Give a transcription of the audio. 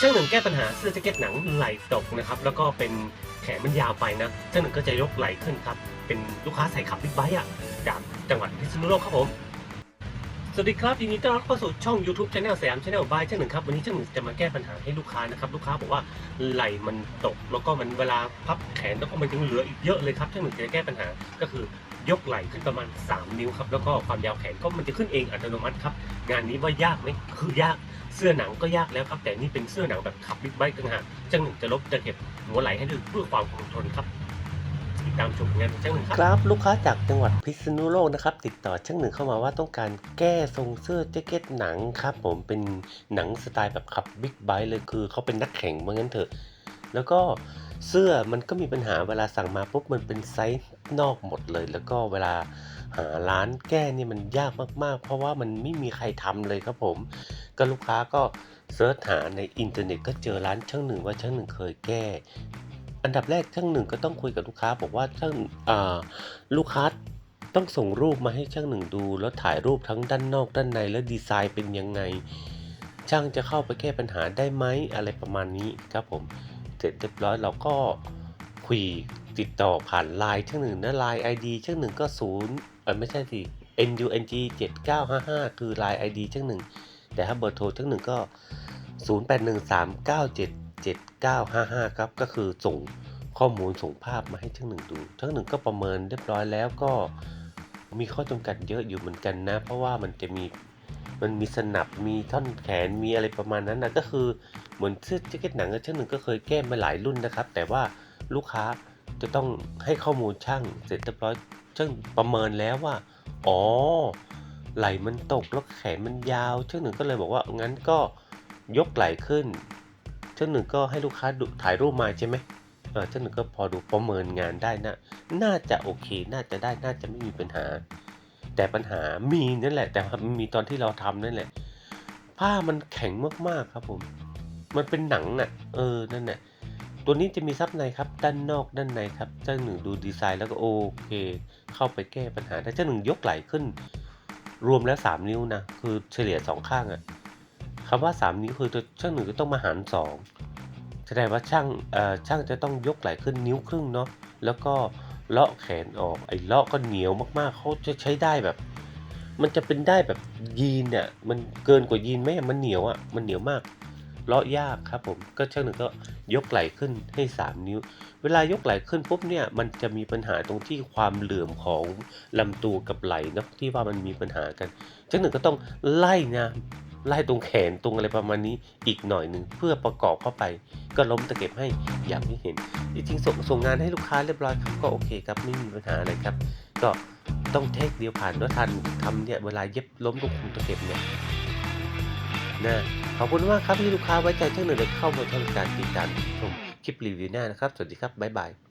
ช่างหนึ่งแก้ปัญหาเสื้อแจ็คเก็ตหนังไหลตกนะครับแล้วก็เป็นแขนมันยาวไปนะช่างหนึ่งก็จะยกไหลขึ้นครับเป็นลูกค้าใส่ขับบิ๊กไบค์อะจากจังหวัดพิษณุโลกครับผมสวัสดีครับยินดีต้อนรับเข้าสู่ช่อง YouTube Channel สยาม Channel by ช่างหนึ่งครับวันนี้ช่างหนึ่งจะมาแก้ปัญหาให้ลูกค้านะครับลูกค้าบอกว่าไหล่มันตก แล้วก็มันเวลาพับแขนแล้วก็มันยังเหลืออีกเยอะเลยครับช่างหนึ่งจะแก้ปัญหาก็คือ ยกไหล่ขึ้นประมาณ 3 นิ้วครับ แล้วก็ความยาวแขนก็มันจะขึ้นเองอัตโนมัติครับ งานนี้ว่ายากไหมคือยากเสื้อหนังก็ยากแล้วครับ แต่นี่เป็นเสื้อหนังแบบขับบิ๊กไบค์ต่างหากช่างหนึ่งจะลบจะเก็บหัวไหล่ให้ดูเพื่อความคงทนครับติดตามชมงานของช่างหนึ่งครับครับลูกค้าจากจังหวัดพิษณุโลกนะครับ ติดต่อช่างหนึ่งเข้ามาว่าต้องการแก้ทรงเสื้อแจ็คเก็ตหนังครับผมเป็นหนังสไตล์แบบขับบิ๊กไบค์เลยคือเขาเป็นนักแข่งว่างั้นเถอะ แล้วก็ เสื้อมันก็มีปัญหาเวลาสั่งมาปุ๊บมันเป็นไซส์นอกหมดเลย แล้วก็เวลาหาร้านแก้นี่มันยากมากๆ เพราะว่ามันไม่มีใครทำเลยครับผม ก็ลูกค้าก็เสิร์ชหาในอินเทอร์เน็ตก็เจอร้านช่างหนึ่งว่าช่างหนึ่งเคยแก้ อันดับแรกช่างหนึ่งก็ต้องคุยกับลูกค้าบอกว่าช่างลูกค้าต้องส่งรูปมาให้ช่างหนึ่งดู แล้วถ่ายรูปทั้งด้านนอกด้านในแล้วดีไซน์เป็นยังไง ช่างจะเข้าไปแก้ปัญหาได้ไหมอะไรประมาณนี้ครับผม เสร็จเรียบร้อยเราก็คุยติดต่อผ่านไลน์ช่างหนึ่งนะไลน์ ID ช่างหนึ่งก็ศูนย์เออไม่ใช่สิ NUNG 7955 คือไลน์ ID ช่างหนึ่งแต่ถ้าเบอร์โทรช่างหนึ่งก็ 0813977955 ครับ ก็คือส่งข้อมูลส่งภาพมาให้ช่างหนึ่งดูช่างหนึ่งก็ประเมินเรียบร้อยแล้วก็มีข้อจำกัดเยอะอยู่เหมือนกันนะ เพราะว่ามันจะมี มันมีสนับมีท่อนแขนมีอะไรประมาณนั้นนะก็คือเหมือนเสื้อแจ็คเก็ตหนังช่างหนึ่งก็เคยแก้มาหลายรุ่นนะครับ แต่ว่าลูกค้าจะต้องให้ข้อมูลช่างเสร็จเรียบร้อยช่างประเมินแล้วว่า อ๋อ ไหล่มันตกแล้วแขนมันยาวช่างหนึ่งก็เลยบอกว่างั้นก็ยกไหล่ขึ้นช่างหนึ่งก็ให้ลูกค้าถ่ายรูปมาใช่ไหมเออช่างหนึ่งก็พอดูประเมินงานได้นะน่าจะโอเค น่าจะได้น่าจะไม่มีปัญหา แต่ปัญหามีนั่นแหละ แต่มันมีตอนที่เราทำนั่นแหละ ผ้ามันแข็งมากๆครับผม มันเป็นหนังอะ เออนั่นแหละตัวนี้จะมีซับในครับ ด้านนอกด้านในครับ เจ้าหนึ่งดูดีไซน์แล้วก็โอเค เข้าไปแก้ปัญหาได้เจ้าหนึ่งยกไหล่ขึ้น รวมแล้ว 3 นิ้วนะ คือเฉลี่ย 2 ข้างอะคำว่า 3 นิ้วคือตัวช่าหนึ่งจะต้องมาหาร 2แสดงว่าช่างเอ่อช่างจะต้องยกไหล่ขึ้นนิ้วครึ่งเนาะแล้วก็ เลาะแขนออก ไอ้เลาะก็เหนียวมากๆเขาจะใช้ได้แบบ มันจะเป็นได้แบบยีนเนี่ยมันเกินกว่ายีนไหมมันเหนียวอะมันเหนียวมากเลาะยากครับผมก็ช่างหนึ่งก็ยกไหล่ขึ้นให้ 3 นิ้ว เวลายกไหล่ขึ้นปุ๊บเนี่ยมันจะมีปัญหาตรงที่ความเหลื่อมของลำตัวกับไหล่นะที่ว่ามันมีปัญหากันช่างหนึ่งก็ต้องไล่นะ ไล่ตรงแขนตรงอะไรประมาณนี้อีกหน่อยหนึ่งเพื่อประกอบเข้าไป ก็ล้มตะเก็บให้อย่างที่เห็นจริงๆส่งส่งงานให้ลูกค้าเรียบร้อยครับก็โอเคครับไม่มีปัญหาอะไรครับ ก็ต้องเทคเดียวผ่านด้วยทันทำเนี่ยเวลาเย็บล้มตรงคุมตะเก็บเนี่ยนะขอบคุณมากครับที่ลูกค้าไว้ใจช่างหนึ่งเลยเข้ามาทำการติดตามชมคลิปรีวิวหน้านะครับ สวัสดีครับบ๊ายบาย